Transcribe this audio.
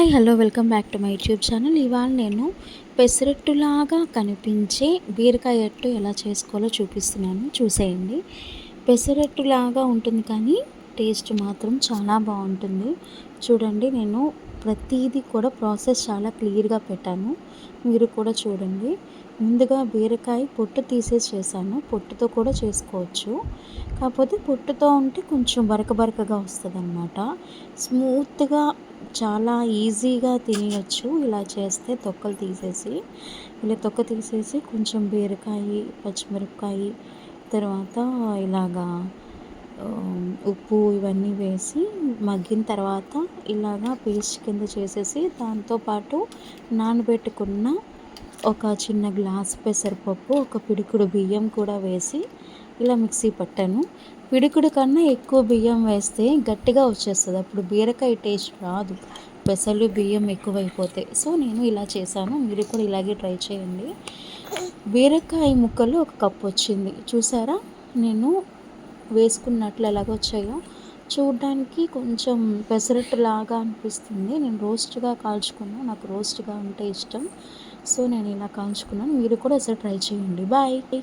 Hi hello welcome back to my YouTube channel. ఇవాళ నేను పెసరెట్టులాగా కనిపించే బీరకాయ అట్టు ఎలా చేసుకోవాలో చూపిస్తున్నాను. చూసేయండి. పెసరెట్టులాగా ఉంటుంది కానీ టేస్ట్ మాత్రం చాలా బాగుంటుంది. చూడండి నేను ప్రతిదీ కూడా ప్రాసెస్ చాలా క్లియర్గా పెట్టాను. మీరు కూడా చూడండి. ముందుగా బీరకాయ పొట్టు తీసేసి చేశాను. పొట్టుతో కూడా చేసుకోవచ్చు. కాకపోతే పొట్టుతో ఉంటే కొంచెం బరక బరకగా వస్తుంది అనమాట స్మూత్గా చాలా ఈజీగా తినేయచ్చు ఇలా చేస్తే తొక్కలు తీసేసి ఇలా తొక్క తీసేసి కొంచెం బీరకాయ పచ్చిమిరపకాయ తర్వాత ఇలాగా ఉప్పు ఇవన్నీ వేసి మగ్గిన తర్వాత ఇలాగా పేస్ట్ కింద చేసేసి దాంతోపాటు నానబెట్టుకున్న ఒక చిన్న గ్లాస్ పెసరపప్పు ఒక పిడికుడు బియ్యం కూడా వేసి ఇలా మిక్సీ పట్టాను. పిడికుడు కన్నా ఎక్కువ బియ్యం వేస్తే గట్టిగా వచ్చేస్తుంది. అప్పుడు బీరకాయ టేస్ట్ రాదు. పెసలు బియ్యం ఎక్కువైపోతాయి సో నేను ఇలా చేశాను. మీరు కూడా ఇలాగే ట్రై చేయండి. బీరకాయ ముక్కలు ఒక కప్పు వచ్చింది. చూసారా? నేను వేసుకున్నట్లు ఎలాగొచ్చాయో చూడ్డానికి కొంచెం పెసరట్టు లాగా అనిపిస్తుంది. నేను రోస్ట్గా కాల్చుకున్నాను నాకు రోస్ట్గా ఉంటే ఇష్టం. సో నేను ఇలా కాల్చుకున్నాను. మీరు కూడా ఒకసారి ట్రై చేయండి. బాయ్.